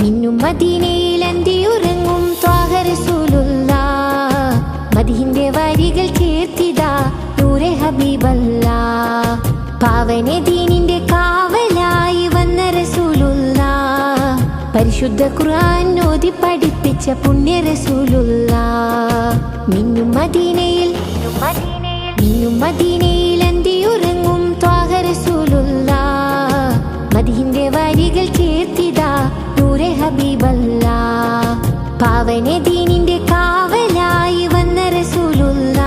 മിന്നും മദീനയിൽ ഉറങ്ങും ത്വാഹരസൂലുള്ള മദീന്റെ വരികൾ ചേർത്തിതാ നൂറെ ഹബീബല്ല. പാവനെ ദീനിന്റെ കാവലായി വന്ന റസൂലുള്ള പരിശുദ്ധ ഖുർആൻ ഓതി പഠിപ്പിച്ച പുണ്യ റസൂലുള്ള മിന്നും മദീനയിൽ മിന്നും മദീനയിൽ അന്തിയുറങ്ങും ത്വാഹ ഹബീബല്ല പാവന ദീനിന്റെ കാവലായി വന്ന റസൂലുള്ള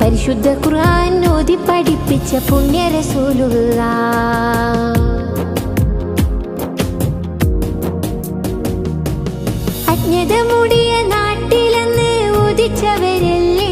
പരിശുദ്ധ ഖുർആൻ ഓതി പഠിപ്പിച്ച പുണ്യ റസൂലുള്ള അജ്ഞത മൂടിയ നാട്ടിലെന്ന് ഉദിച്ചവരല്ലേ?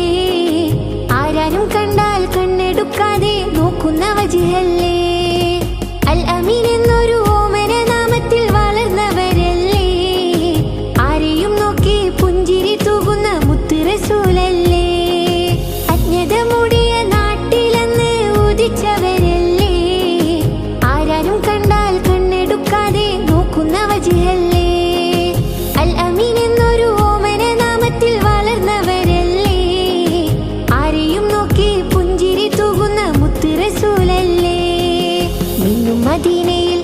മദീനയിൽ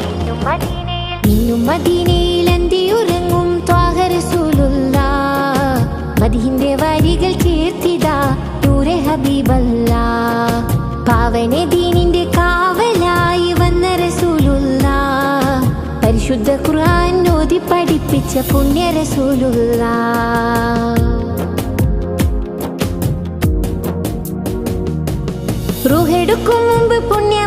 മിന്നും മദീനയിൽ അന്തിയുറങ്ങും ത്വാഹ റസൂലുള്ള. മദീന്റെ വരികൾ കീർത്തിതാ നൂറെ ഹബീബല്ല. പാവനെ ദീനിന്റെ കാവലായി വന്ന റസൂലുള്ള. പരിശുദ്ധ ഖുർആൻ ഓതി പഠിപ്പിച്ച പുണ്യ റസൂലുള്ള. റൂഹെടുക്കും മുമ്പ് പുണ്യ